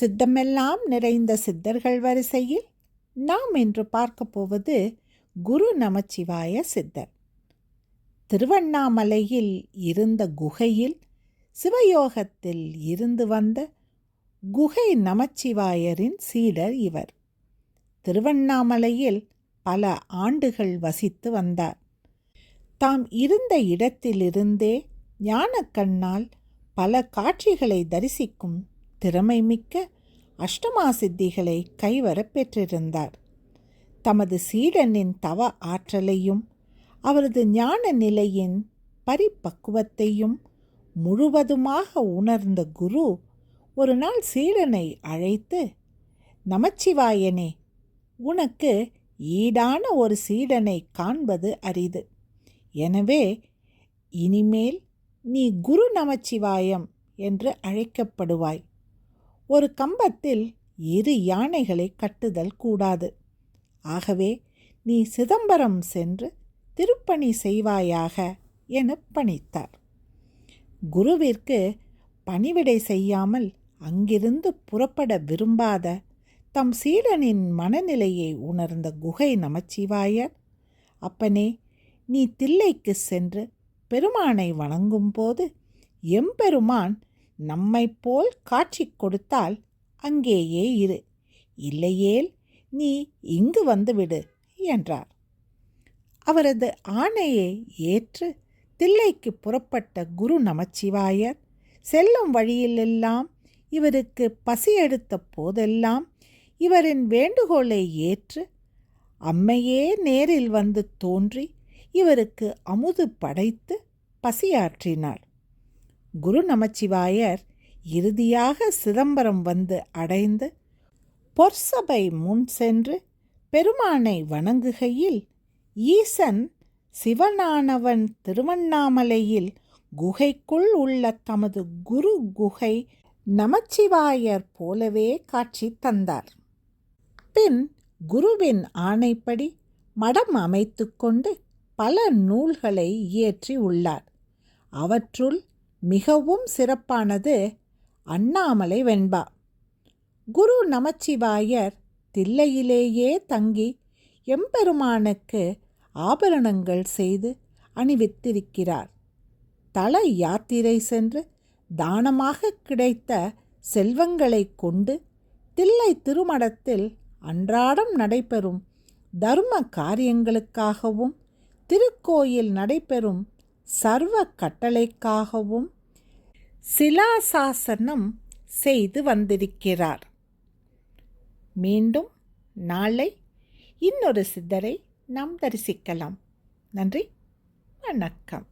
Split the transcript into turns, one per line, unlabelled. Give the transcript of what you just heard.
சித்தமெல்லாம் நிறைந்த சித்தர்கள் வரிசையில் நாம் இன்று பார்க்க போவது குரு நமச்சிவாய சித்தர். திருவண்ணாமலையில் இருந்த குகையில் சிவயோகத்தில் இருந்து வந்த குகை நமச்சிவாயரின் சீடர் இவர். திருவண்ணாமலையில் பல ஆண்டுகள் வசித்து வந்தார். தாம் இருந்த இடத்திலிருந்தே ஞானக்கண்ணால் பல காட்சிகளை தரிசிக்கும் திறமைமிக்க அஷ்டமா சித்திகளை கைவரப் பெற்றிருந்தார். தமது சீடனின் தவ ஆற்றலையும் அவரது ஞான நிலையின் பரிபக்குவத்தையும் முழுவதுமாக உணர்ந்த குரு ஒரு நாள் சீடனை அழைத்து நமச்சிவாயனே உனக்கு ஈடான ஒரு சீடனை காண்பது அரிது. எனவே இனிமேல் நீ குரு நமச்சிவாயம் என்று அழைக்கப்படுவாய். ஒரு கம்பத்தில் இரு யானைகளை கட்டுதல் கூடாது. ஆகவே நீ சிதம்பரம் சென்று திருப்பணி செய்வாயாக என பணித்தார். குருவிற்கு பணிவிடை செய்யாமல் அங்கிருந்து புறப்பட விரும்பாத தம் சீடனின் மனநிலையை உணர்ந்த குகை நமச்சிவாயர் அப்பனே நீ தில்லைக்கு சென்று பெருமானை வணங்கும்போது எம்பெருமான் நம்மைப் போல் காட்சி கொடுத்தால் அங்கேயே இரு. இல்லையேல் நீ இங்கு வந்துவிடு என்றார். அவரது ஆணையை ஏற்று தில்லைக்கு புறப்பட்ட குரு நமச்சிவாயர் செல்லும் வழியிலெல்லாம் இவருக்கு பசி எடுத்த போதெல்லாம் இவரின் வேண்டுகோளை ஏற்று அம்மையே நேரில் வந்து தோன்றி இவருக்கு அமுது படைத்து பசியாற்றினார் குரு நமச்சிவாயர் இறுதியாக சிதம்பரம் வந்து அடைந்து பொற்சபை முன் சென்று பெருமானை வணங்குகையில் ஈசன் சிவனானவன் திருவண்ணாமலையில் குகைக்குள் உள்ள தமது குரு குகை நமச்சிவாயர் போலவே காட்சி தந்தார். பின் குருவின் ஆணைப்படி மடம் அமைத்துக்கொண்டு பல நூல்களை இயற்றி உள்ளார். அவற்றுள் மிகவும் சிறப்பானது அண்ணாமலை வெண்பா. குரு நமச்சிவாயர் தில்லையிலேயே தங்கி எம்பெருமானுக்கு ஆபரணங்கள் செய்து அணிவித்திருக்கிறார். தல யாத்திரை சென்று தானமாக கிடைத்த செல்வங்களை கொண்டு தில்லை திருமடத்தில் அன்றாடம் நடைபெறும் தர்ம காரியங்களுக்காகவும் திருக்கோயில் நடைபெறும் சர்வ கட்டளைக்காகவும் சிலாசாசனம் செய்து வந்திருக்கிறார். மீண்டும் நாளை இன்னொரு சித்தரை நாம் தரிசிக்கலாம். நன்றி வணக்கம்.